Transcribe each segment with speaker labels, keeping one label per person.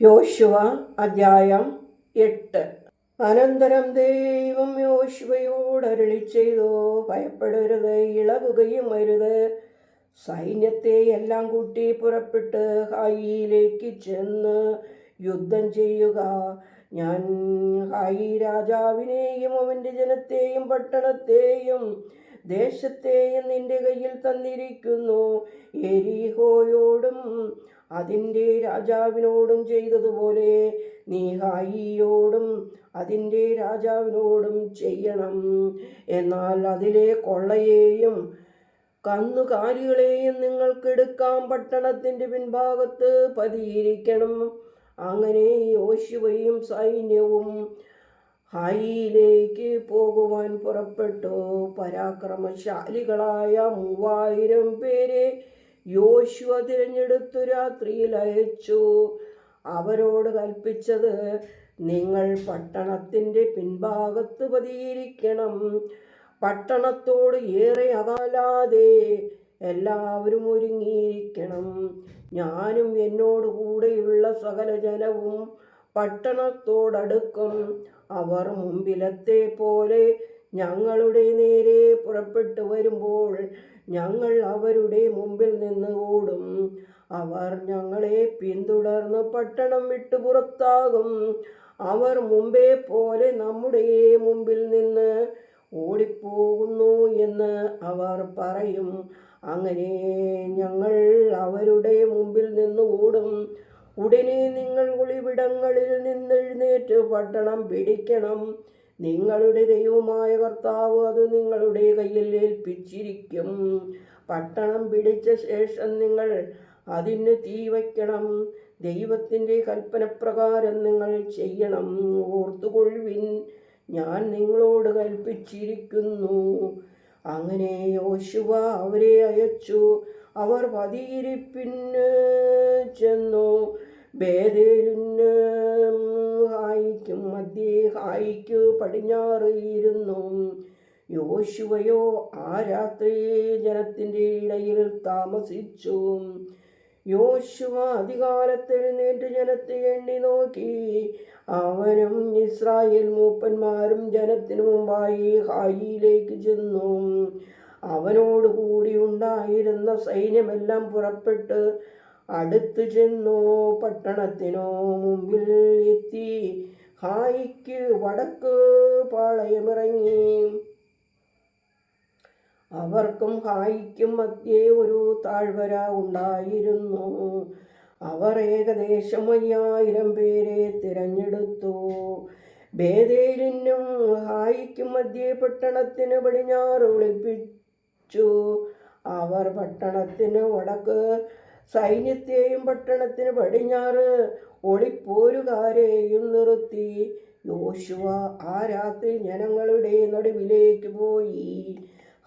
Speaker 1: യോശുവ അധ്യായം എട്ട്. അനന്തരം ദൈവം യോശുവയോട് അരുളി ചെയ്തോ ഭയപ്പെടരുത് ഇളകുകയും അരുത്. സൈന്യത്തെ എല്ലാം കൂട്ടി പുറപ്പെട്ട് ഹായിയിലേക്ക് ചെന്ന് യുദ്ധം ചെയ്യുക. ഞാൻ ഹായി രാജാവിനെയും അവന്റെ ജനത്തെയും പട്ടണത്തെയും ദേശത്തെയും നിന്റെ കയ്യിൽ തന്നിരിക്കുന്നു. എരിഹോയോടും അതിന്റെ രാജാവിനോടും ചെയ്തതുപോലെ നീ ഹായിയോടും അതിന്റെ രാജാവിനോടും ചെയ്യണം. എന്നാൽ അതിലെ കൊള്ളയെയും കന്നുകാലികളെയും നിങ്ങൾക്കെടുക്കാം പട്ടണത്തിന്റെ പിൻഭാഗത്ത് പതിയിരിക്കണം. അങ്ങനെ യോശുവയും സൈന്യവും ഹായിയിലേക്ക് പോകുവാൻ പുറപ്പെട്ടു. പരാക്രമശാലികളായ മൂവായിരം പേരെ യോശുവ തിരഞ്ഞെടുത്തു രാത്രിയിൽ അയച്ചു. അവരോട് കൽപ്പിച്ചത് നിങ്ങൾ പട്ടണത്തിന്റെ പിൻഭാഗത്ത് പതിയിരിക്കണം. പട്ടണത്തോട് ഏറെ അകലാതെ എല്ലാവരും ഒരുങ്ങിയിരിക്കണം. ഞാനും എന്നോട് കൂടെയുള്ള സകല ജനവും പട്ടണത്തോടടുക്കും. അവർ മുമ്പിലത്തെ പോലെ ഞങ്ങളുടെ നേരെ പുറപ്പെട്ടു വരുമ്പോൾ ഞങ്ങൾ അവരുടെ മുമ്പിൽ നിന്ന് ഓടും. അവർ ഞങ്ങളെ പിന്തുടർന്ന് പട്ടണം വിട്ടു പുറത്താകും. അവർ മുമ്പേ പോലെ നമ്മുടെ മുമ്പിൽ നിന്ന് ഓടിപ്പോകുന്നു എന്ന് അവർ പറയും. അങ്ങനെ ഞങ്ങൾ അവരുടെ മുമ്പിൽ നിന്ന് ഓടും. ഉടനെ നിങ്ങൾ ഒളിവിടങ്ങളിൽ നിന്നെഴുന്നേറ്റ് പട്ടണം പിടിക്കണം. നിങ്ങളുടെ ദൈവമായ കർത്താവ് അത് നിങ്ങളുടെ കയ്യിൽ ഏൽപ്പിച്ചിരിക്കും. പട്ടണം പിടിച്ച ശേഷം നിങ്ങൾ അതിന് തീ വയ്ക്കണം. ദൈവത്തിന്റെ കൽപ്പനപ്രകാരം നിങ്ങൾ ചെയ്യണം. ഓർത്തുകൊള്ളുവിൻ ഞാൻ നിങ്ങളോട് കൽപ്പിച്ചിരിക്കുന്നു. അങ്ങനെ യോശുവ അവരെ അയച്ചു. അവർ പതിയിരിപ്പിന് ചെന്നു. ബേദേലിന് ഹായിക്കും മധ്യേ ഹായിക്ക് പടിഞ്ഞാറ് ഇരുന്നു. യോശുവയോ ആ രാത്രി ജനത്തിന്റെ ഇടയിൽ താമസിച്ചു. യോശുവ അധികാലത്തെഴുന്നേറ്റ് ജനത്തെ എണ്ണി നോക്കി. അവനും ഇസ്രായേൽ മൂപ്പന്മാരും ജനത്തിനു മുമ്പായി ഹായിയിലേക്ക് ചെന്നു. അവനോടുകൂടി ഉണ്ടായിരുന്ന സൈന്യമെല്ലാം പുറപ്പെട്ട് അടുത്ത് ചെന്നു പട്ടണത്തിനോ മുമ്പിൽ എത്തി. ഹായിക്ക് വടക്ക് പാളയമിറങ്ങി. അവർക്കും ഹായിക്കും മധ്യേ ഒരു താഴ്വര ഉണ്ടായിരുന്നു. അവർ ഏകദേശം അയ്യായിരം പേരെ തിരഞ്ഞെടുത്തു. ബേദേലിനും ഹായിക്കും മധ്യേ പട്ടണത്തിന് പടിഞ്ഞാറ് ഒളിപ്പിച്ചു. അവർ പട്ടണത്തിന് വടക്ക് സൈന്യത്തെയും പട്ടണത്തിന് പടിഞ്ഞാറ് ഒളിപ്പോരുകാരെയും നിർത്തി യോശുവ ആ രാത്രി ജനങ്ങളുടെ നടുവിലേക്ക് പോയി.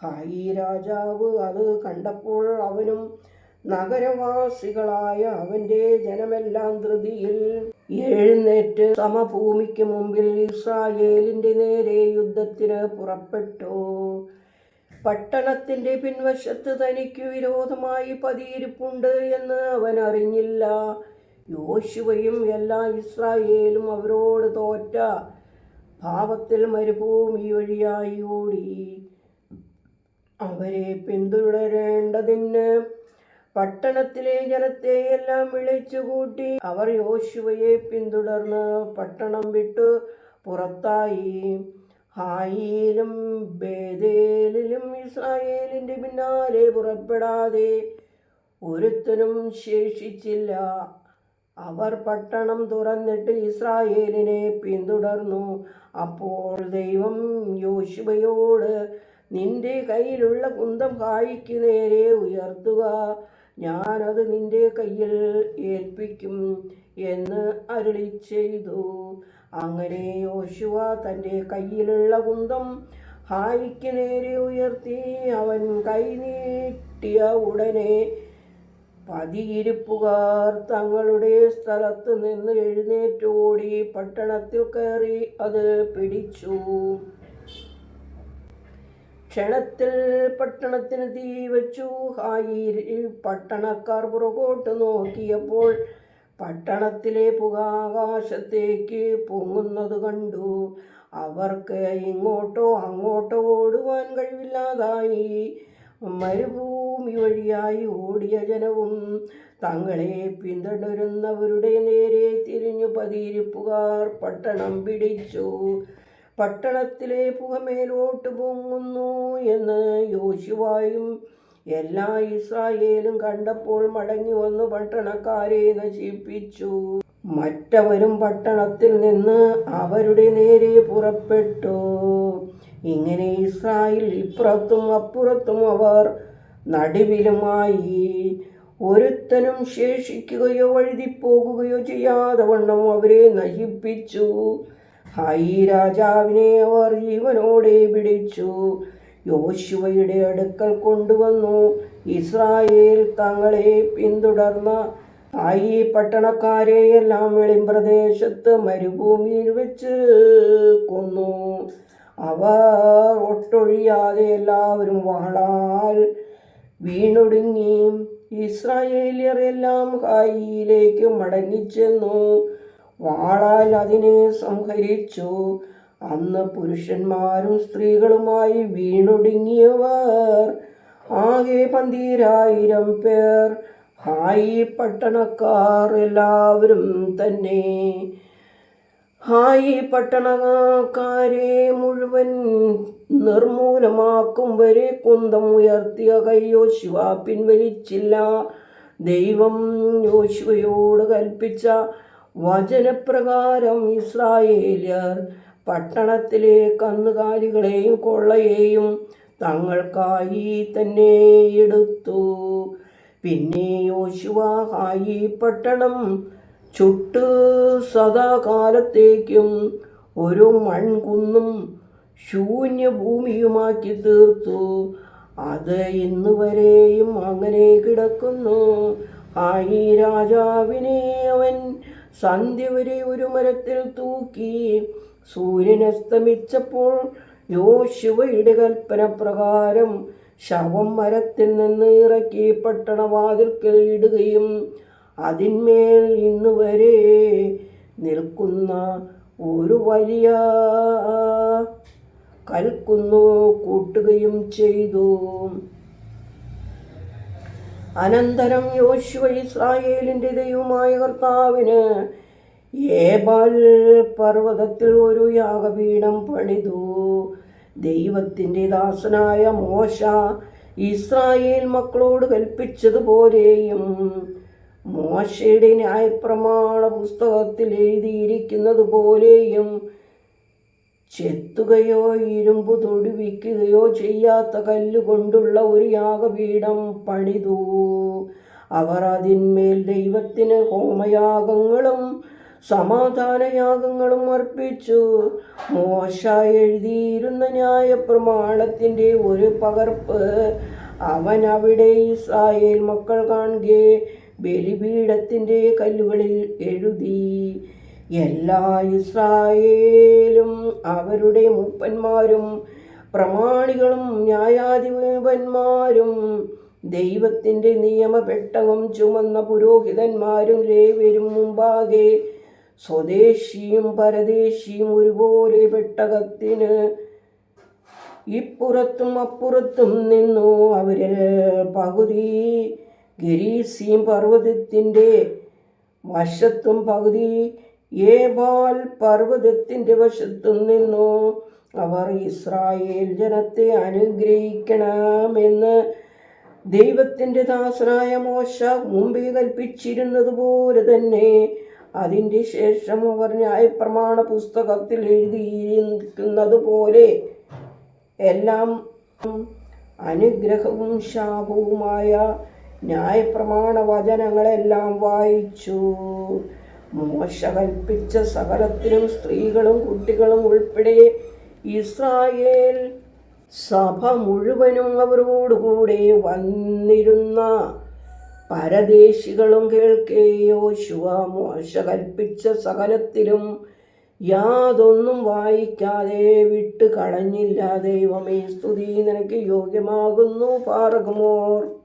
Speaker 1: ഹായി രാജാവ് അത് കണ്ടപ്പോൾ അവനും നഗരവാസികളായ അവന്റെ ജനമെല്ലാം ധൃതിയിൽ എഴുന്നേറ്റ് സമഭൂമിക്ക് മുമ്പിൽ ഇസ്രായേലിന്റെ നേരെ യുദ്ധത്തിന് പുറപ്പെട്ടു. പട്ടണത്തിന്റെ പിൻവശത്ത് തനിക്ക് വിരോധമായി പതിയിരിപ്പുണ്ട് എന്ന് അവൻ അറിഞ്ഞില്ല. യോശുവയും എല്ലാ ഇസ്രായേലും അവരോട് തോറ്റ ഭാവത്തിൽ മരുഭൂമി വഴിയായി ഓടി. അവരെ പിന്തുടരേണ്ടതിന് പട്ടണത്തിലെ ജനത്തെ എല്ലാം വിളിച്ചുകൂട്ടി അവർ യോശുവയെ പിന്തുടർന്ന് പട്ടണം വിട്ടു പുറത്തായി. ഹായിയിലും ബേദേലിലും ഇസ്രായേലിന്റെ പിന്നാലെ പുറപ്പെടാതെ ഒരുത്തനും ശേഷിച്ചില്ല. അവർ പട്ടണം തുറന്നിട്ട് ഇസ്രായേലിനെ പിന്തുടർന്നു. അപ്പോൾ ദൈവം യോശുബയോട് നിന്റെ കയ്യിലുള്ള കുന്തം കായ്ക്ക് നേരെ ഉയർത്തുക. ഞാനത് നിന്റെ കയ്യിൽ ഏൽപ്പിക്കും എന്ന് അരുളി ചെയ്തു. അങ്ങനെ യോശുവ തന്റെ കയ്യിലുള്ള കുന്തം ഹായിക്ക് നേരെ ഉയർത്തി. അവൻ കൈ നീട്ടിയ ഉടനെ പതിയിരിപ്പുകാർ തങ്ങളുടെ സ്ഥലത്ത് നിന്ന് എഴുന്നേറ്റോടി പട്ടണത്തിൽ കയറി അത് പിടിച്ചു. ക്ഷണത്തിൽ പട്ടണത്തിന് തീ വച്ചു. ഹായി പട്ടണക്കാർ പുറകോട്ട് നോക്കിയപ്പോൾ പട്ടണത്തിലെ പുകാകാശത്തേക്ക് പൊങ്ങുന്നത് കണ്ടു. അവർക്ക് ഇങ്ങോട്ടോ അങ്ങോട്ടോ ഓടുവാൻ കഴിവില്ലാതായി. മരുഭൂമി വഴിയായി ഓടിയ ജനവും തങ്ങളെ പിന്തുടരുന്നവരുടെ നേരെ തിരിഞ്ഞു പതിയിരിപ്പുകാർ പട്ടണം പിടിച്ചു. പട്ടണത്തിലെ പുകമേലോട്ട് പൊങ്ങുന്നു എന്ന് യോശുവായും എല്ലാ ഇസ്രായേലും കണ്ടപ്പോൾ മടങ്ങി വന്നു പട്ടണക്കാരെ നശിപ്പിച്ചു. മറ്റവരും പട്ടണത്തിൽ നിന്ന് അവരുടെ നേരെ പുറപ്പെട്ടു. ഇങ്ങനെ ഇസ്രായേൽ ഇപ്പുറത്തും അപ്പുറത്തും അവർ നടുവിലുമായി. ഒരുത്തനും ശേഷിക്കുകയോ വഴുതിപ്പോകുകയോ ചെയ്യാതെ വണ്ണം അവരെ നശിപ്പിച്ചു. ഹായി രാജാവിനെ അവർ ജീവനോടെ പിടിച്ചു. യോശുവയുടെ അടുക്കൽ കൊണ്ടുവന്നു. ഇസ്രായേൽ തങ്ങളെ പിന്തുടർന്ന ഹായി പട്ടണക്കാരെയെല്ലാം വെളിമ്പ്രദേശത്ത് മരുഭൂമിയിൽ വെച്ച് കൊന്നു. അവർ ഒട്ടൊഴിയാതെ എല്ലാവരും വാളാൽ വീണൊടുങ്ങി. ഇസ്രായേലിയർ എല്ലാം ഹായിയിലേക്ക് മടങ്ങിച്ചെന്നു. വാളാൽ അതിനെ സംഹരിച്ചു. അന്ന് പുരുഷന്മാരും സ്ത്രീകളുമായി വീണൊടുങ്ങിയവർ. ആകെ പന്തീരായിരം പേർ. ഹായി പട്ടണക്കാർ എല്ലാവരും തന്നെ. ഹായി പട്ടണക്കാരെ മുഴുവൻ നിർമൂലമാക്കും വരെ കുന്തം ഉയർത്തിയ കയ്യോ ശിവ പിൻവലിച്ചില്ല. ദൈവം യോശുവയോട് കൽപ്പിച്ച വചനപ്രകാരം ഇസ്രായേലിയർ പട്ടണത്തിലെ കന്നുകാലികളെയും കൊള്ളയെയും തങ്ങൾക്കായി തന്നെ എടുത്തു. പിന്നെ യോശുവ ഹായി പട്ടണം ചുട്ട് സദാകാലത്തേക്കും ഒരു മൺകുന്നും ശൂന്യഭൂമിയുമാക്കി തീർത്തു. അത് ഇന്ന് വരെയും അങ്ങനെ കിടക്കുന്നു. ആയി രാജാവിനെ അവൻ സന്ധ്യ വരെ ഒരു മരത്തിൽ തൂക്കി സൂര്യൻ അസ്തമിച്ചപ്പോൾ യോശുവയുടെ കൽപ്പന പ്രകാരം ശവം മരത്തിൽ നിന്ന് ഇറക്കി പട്ടണവാതിൽക്കൽ ഇടുകയും അതിന്മേൽ ഇന്ന് വരെ നിൽക്കുന്ന ഒരു വലിയ കൽക്കുന്നു കൂട്ടുകയും ചെയ്തു. അനന്തരം യോശുവ ഇസ്രായേലിന്റെ ദൈവമായ കർത്താവിന് ഏബാൽ പർവതത്തിൽ ഒരു യാഗപീഠം പണിതു. ദൈവത്തിന്റെ ദാസനായ മോശ ഇസ്രായേൽ മക്കളോട് കൽപ്പിച്ചതുപോലെയും മോശയുടെ ന്യായപ്രമാണ പുസ്തകത്തിൽ എഴുതിയിരിക്കുന്നത് പോലെയും ചെത്തുകയോ ഇരുമ്പു തൊടുവിക്കുകയോ ചെയ്യാത്ത കല്ലുകൊണ്ടുള്ള ഒരു യാഗപീഠം പണിതു. അവർ അതിന്മേൽ ദൈവത്തിന് ഹോമയാഗങ്ങളും സമാധാനയാഗങ്ങളും അർപ്പിച്ചു. മോശ എഴുതിയിരുന്ന ന്യായപ്രമാണത്തിന്റെ ഒരു പകർപ്പ് അവൻ അവിടെ ഇസ്രായേൽ മക്കൾ കാണുകയെ ബലിപീഠത്തിന്റെ കല്ലുകളിൽ എഴുതി. എല്ലാ ഇസ്രായേലും അവരുടെ മൂപ്പന്മാരും പ്രമാണികളും ന്യായാധിപന്മാരും ദൈവത്തിന്റെ നിയമപെട്ടകം ചുമന്ന പുരോഹിതന്മാരും ലേവരും മുമ്പാകെ സ്വദേശിയും പരദേശിയും ഒരുപോലെ പെട്ടകത്തിന് ഇപ്പുറത്തും അപ്പുറത്തും നിന്നു അവരിൽ പകുതി ഗരീസീം പർവതത്തിന്റെ വശത്തും പകുതി ഏബാൽ പർവതത്തിന്റെ വശത്തു നിന്നു അവർ ഇസ്രായേൽ ജനത്തെ അനുഗ്രഹിക്കണമെന്ന് ദൈവത്തിന്റെ ദാസനായ മോശ മുമ്പേ കൽപ്പിച്ചിരുന്നതുപോലെ തന്നെ അതിന്റെ ശേഷം അവർ ന്യായപ്രമാണ പുസ്തകത്തിൽ എഴുതിയിരിക്കുന്നത് പോലെ എല്ലാം അനുഗ്രഹവും ശാപവുമായ ന്യായപ്രമാണ വചനങ്ങളെല്ലാം വായിച്ചു. മോശ കൽപ്പിച്ച സകലത്തിനും സ്ത്രീകളും കുട്ടികളും ഉൾപ്പെടെ ഇസ്രായേൽ സഭ മുഴുവനും അവരോടുകൂടെ വന്നിരുന്ന പരദേശികളും കേൾക്കേ യോശുവ മോശ കൽപ്പിച്ച സകലത്തിലും യാതൊന്നും വായിക്കാതെ വിട്ട് കളഞ്ഞില്ല ദൈവമേ സ്തുതി. നിനക്ക് യോഗ്യമാകുന്നു പാറകുമോർ.